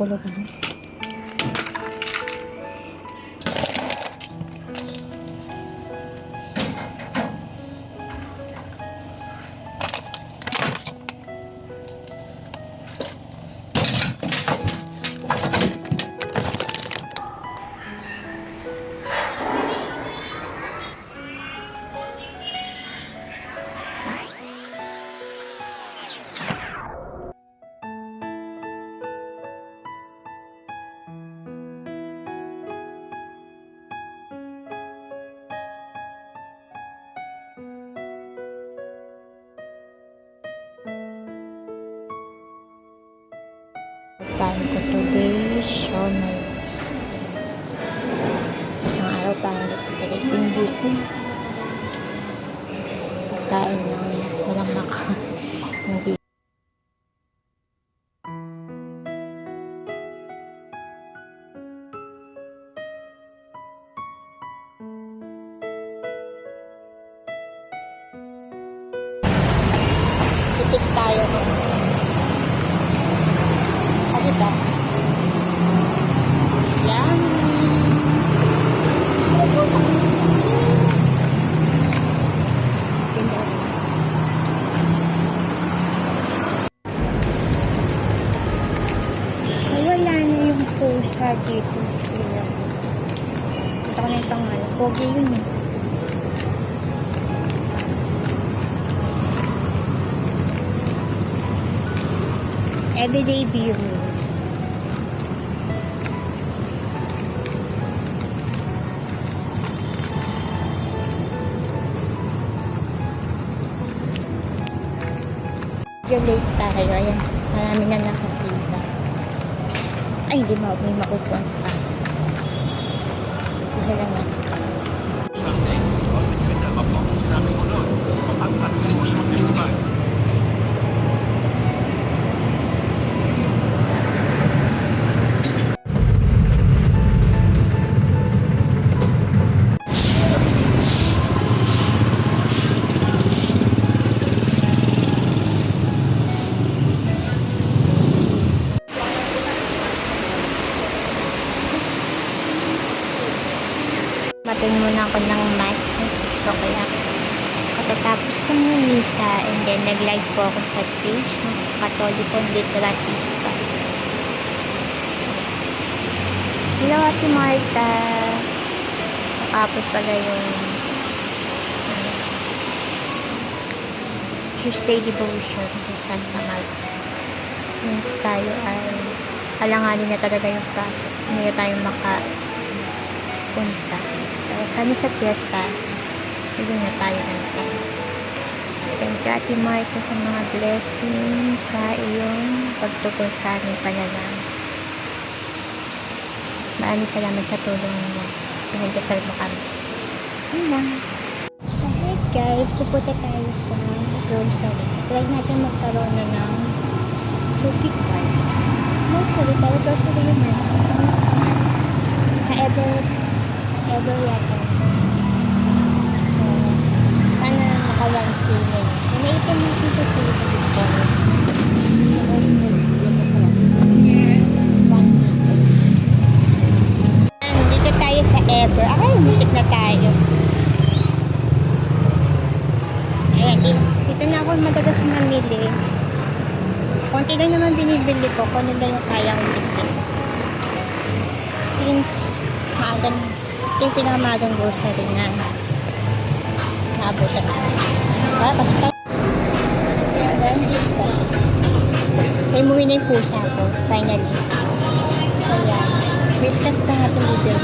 Golok Time ko today, Shonay. Isang araw direct hindi ko. Pagkain ng walang maka. Hindi. Tipid tayo. So, wala na yung pusa dito sila. Ito ko na yung pangalan. Pogi yun eh. Everyday view. Medyo late tayo. Ayan. Marami na nakakita. Ay, hindi mo may makupunta. Isa lang yan. Matin muna ako ng mass ng 6 o'clock. Katatapos lang ng misa and then nag-live po ako sa page ng Katolikong Litratista. Hello, Ate Marta. Nakapot pala yung ano, Tuesday devotion sa Santa Marta. Since tayo ay alanganin na talaga yung pasok. Hindi na tayo makapunta. Kaya sana sa fiesta, hindi na tayo ng time. Thank you, Ate Marta, sa mga blessings sa iyong pagtugon sa aming panalangin. Maraming salamat sa tulong mo. Pinagdasal mo kami. Yun lang. So, hey guys, pupunta tayo sa grocery. Try natin magkaroon na ng suki card. Grocery, pero grocery yun na. Ka-ever, ever yata. So, sana naka 1K na yun. Naipin natin ito sa Victoria. Dito tayo sa Ever. Ay, mutik na tayo. Ayan, di- dito na ako madagas mamili. Konti lang naman binibili ko kung ano lang kaya bilhin. Since maaga, ito yung pinakamagang grocery na naabutan na. Para pasok tayo. Kaya umuwi na yung pusa ko, finally. So, yan. Discuss na nga itong video.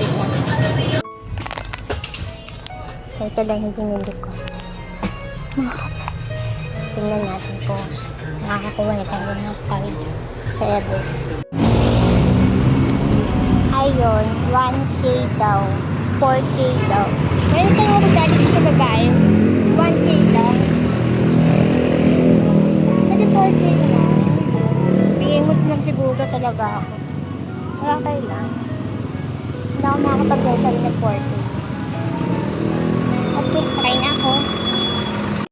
Wait lang. So, ito lang yung binili ko. Tingnan natin kung makakakuha na tayo ng card sa Ever ngayon, 1K daw. 4K daw. Meron kayong regalo sa babae, 1K daw. Pwede 4K na. Pingingot lang siguro talaga ako. Wala kayo lang. Hindi ako makakapag-resell ng 4K. Okay, sakay na